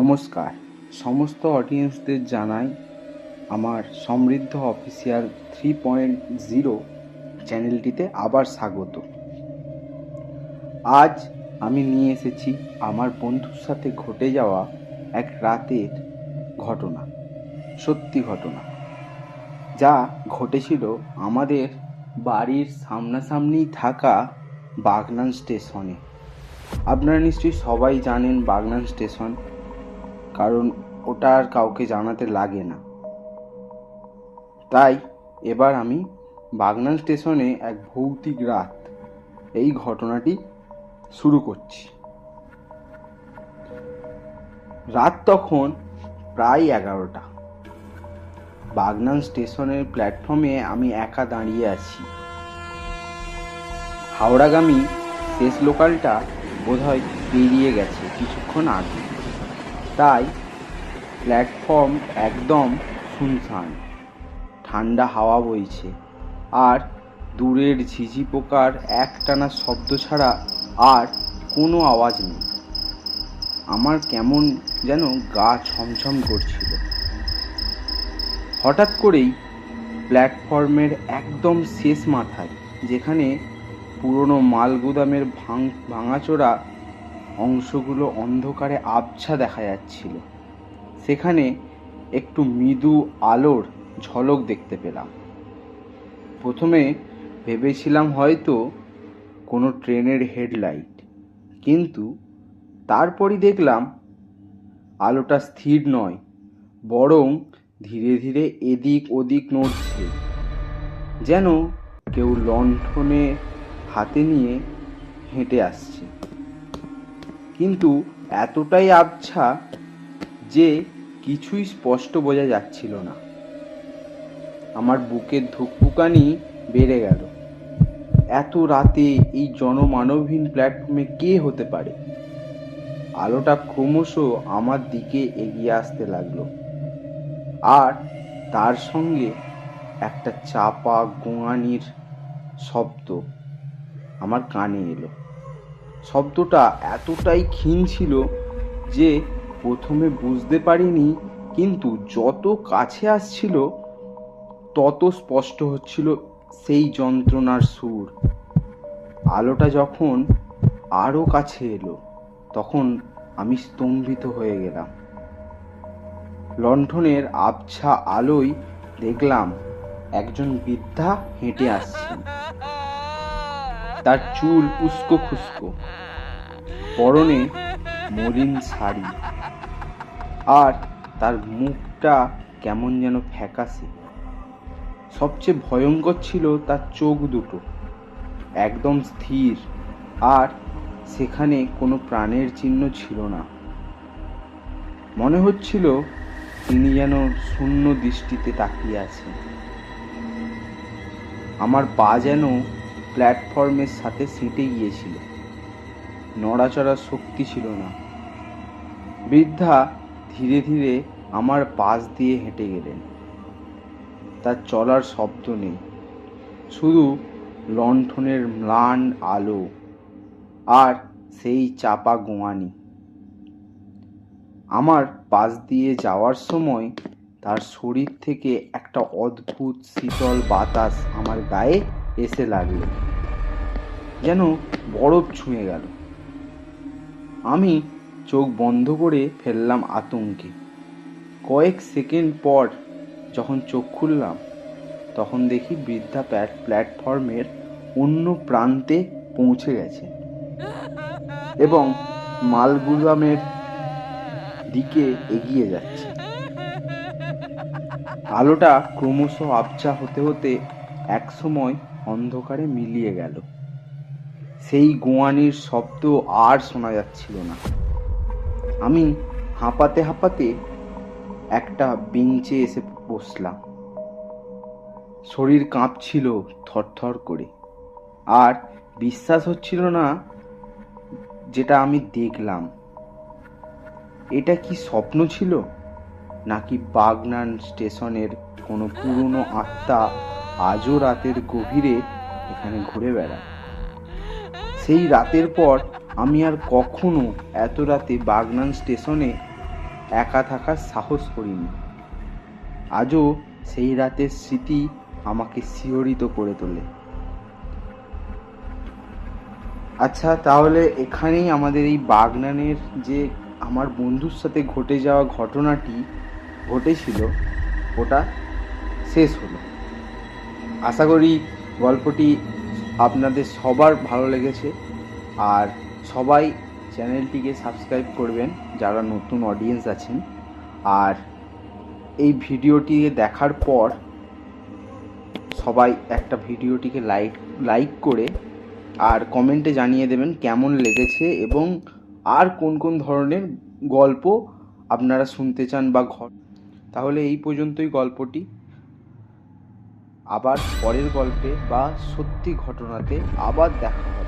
নমস্কার। সমস্ত অডিয়েন্সদের জানাই আমার সমৃদ্ধ অফিসিয়াল থ্রি পয়েন্ট জিরো চ্যানেলটিতে আবার স্বাগত। আজ আমি নিয়ে এসেছি আমার বন্ধুর সাথে ঘটে যাওয়া এক রাতের ঘটনা, সত্যি ঘটনা, যা ঘটেছিল আমাদের বাড়ির সামনাসামনি থাকা বাগনান স্টেশনে। আপনারা নিশ্চয়ই সবাই জানেন বাগনান স্টেশন। কারণ ওটা আর কাউকে জানাতে লাগে না। তাই এবার আমি বাগনান স্টেশনে এক ভৌতিক রাত এই ঘটনাটি শুরু করছি। রাত তখন প্রায় এগারোটা। বাগনান স্টেশনের প্ল্যাটফর্মে আমি একা দাঁড়িয়ে আছি। হাওড়াগামী শেষ লোকালটা বোধহয় পেরিয়ে গেছে কিছুক্ষণ আগে। তাই প্ল্যাটফর্ম একদম শুনশান। ঠান্ডা হাওয়া বইছে। আর দূরের ঝিঝি পোকার একটানা শব্দ ছাড়া আর কোনো আওয়াজ নেই। আমার কেমন যেন গা ছমছম করছিল। হঠাৎ করেই প্ল্যাটফর্মের একদম শেষ মাথায়, যেখানে পুরনো মালগুদামের ভাঙ ভাঙাচোরা অংশগুলো অন্ধকারে আবছা দেখা যাচ্ছিল। সেখানে একটু মৃদু আলোর ঝলক দেখতে পেলাম। প্রথমে ভেবেছিলাম হয়তো কোনো ট্রেনের হেডলাইট, কিন্তু তারপরই দেখলাম আলোটা স্থির নয়, বরং ধীরে ধীরে এদিক ওদিক নড়ছে, যেন কেউ লণ্ঠনে হাতে নিয়ে হেঁটে আসছে। কিন্তু এতটাই আবছা যে কিছুই স্পষ্ট বোঝা যাচ্ছিল না। আমার বুকের ধুকপুকানি বেড়ে গেল। এত রাতে এই জনমানবহীন প্ল্যাটফর্মে কে হতে পারে? আলোটা ক্রমশ আমার দিকে এগিয়ে আসতে লাগল। আর তার সঙ্গে একটা চাপা গোঙানির শব্দ আমার কানে এলো। শব্দটা এতটাই ক্ষীণ ছিল যে প্রথমে বুঝতে পারিনি, কিন্তু যত কাছে আসছিল, তত স্পষ্ট হচ্ছিল সেই যন্ত্রণার সুর। আলোটা যখন আরও কাছে এলো, তখন আমি স্তম্ভিত হয়ে গেলাম। লণ্ঠনের আবছা আলোয় দেখলাম একজন বৃদ্ধা হেঁটে আসছেন। তার চুল উস্কো খুস্কো। পরনে মলিন শাড়ি। আর তার মুখটা কেমন যেন ফ্যাকাশে সবচেয়ে ভয়ঙ্কর ছিল তার চোখ দুটো। একদম স্থির। আর সেখানে কোনো প্রাণের চিহ্ন ছিল না। মনে হচ্ছিল তিনি যেন শূন্য দৃষ্টিতে তাকিয়ে আছেন। আমার পা যেন প্ল্যাটফর্মের সাথে সিটে গিয়েছিল। নড়াচড়ার শক্তি ছিল না। বৃদ্ধা ধীরে ধীরে আমার পাশ দিয়ে হেঁটে গেলেন। তার চলার শব্দ নেই, শুধু লণ্ঠনের ম্লান আলো আর সেই চাপা গোয়ানি। আমার পাশ দিয়ে যাওয়ার সময় তার শরীর থেকে একটা অদ্ভুত শীতল বাতাস আমার গায়ে এসে লাগল। যেন বরফ ছুঁয়ে গেল। আমি চোখ বন্ধ করে ফেললাম আতঙ্কে। কয়েক সেকেন্ড পর যখন চোখ খুললাম, তখন দেখি বৃদ্ধা প্যাট, প্ল্যাটফর্মের অন্য প্রান্তে পৌঁছে গেছে এবং মালগুদামের দিকে এগিয়ে যাচ্ছে। আলোটা ক্রমশ আবছা হতে হতে একসময় অন্ধকারে মিলিয়ে গেল। সেই গোয়ানির শব্দ আর শোনা যাচ্ছিল না। আমি হাঁপাতে হাঁপাতে একটা বেঞ্চে এসে বসলাম। শরীর কাঁপছিল থরথর করে। আর বিশ্বাস হচ্ছিল না যেটা আমি দেখলাম। এটা কি স্বপ্ন ছিল? নাকি বাগনান স্টেশনের কোনো পুরনো আত্মা আজও রাতের গভীরে এখানে ঘুরে বেড়ায়। সেই রাতের পর আমি আর কখনো এত রাতে বাগনান স্টেশনে একা থাকার সাহস করিনি। আজও সেই রাতের স্মৃতি আমাকে শিহরিত করে তোলে। আচ্ছা তাহলে এখানেই আমাদের এই বাগনানের যে আমার বন্ধুর সাথে ঘটে যাওয়া ঘটনাটি ঘটেছিল, ওটা শেষ হলো। আশা করি গল্পটি আপনাদের সবার ভালো লেগেছে। আর সবাই চ্যানেলটিকে সাবস্ক্রাইব করবেন যারা নতুন অডিয়েন্স আছেন। আর এই ভিডিওটি দেখার পর সবাই একটা ভিডিওটিকে লাইক লাইক করে আর কমেন্টে জানিয়ে দেবেন কেমন লেগেছে এবং আর কোন কোন ধরনের গল্প আপনারা শুনতে চান বা ঘর তাহলে এই পর্যন্তই গল্পটি। আবার পরের গল্পে বা সত্যি ঘটনাতে আবার দেখা হবে।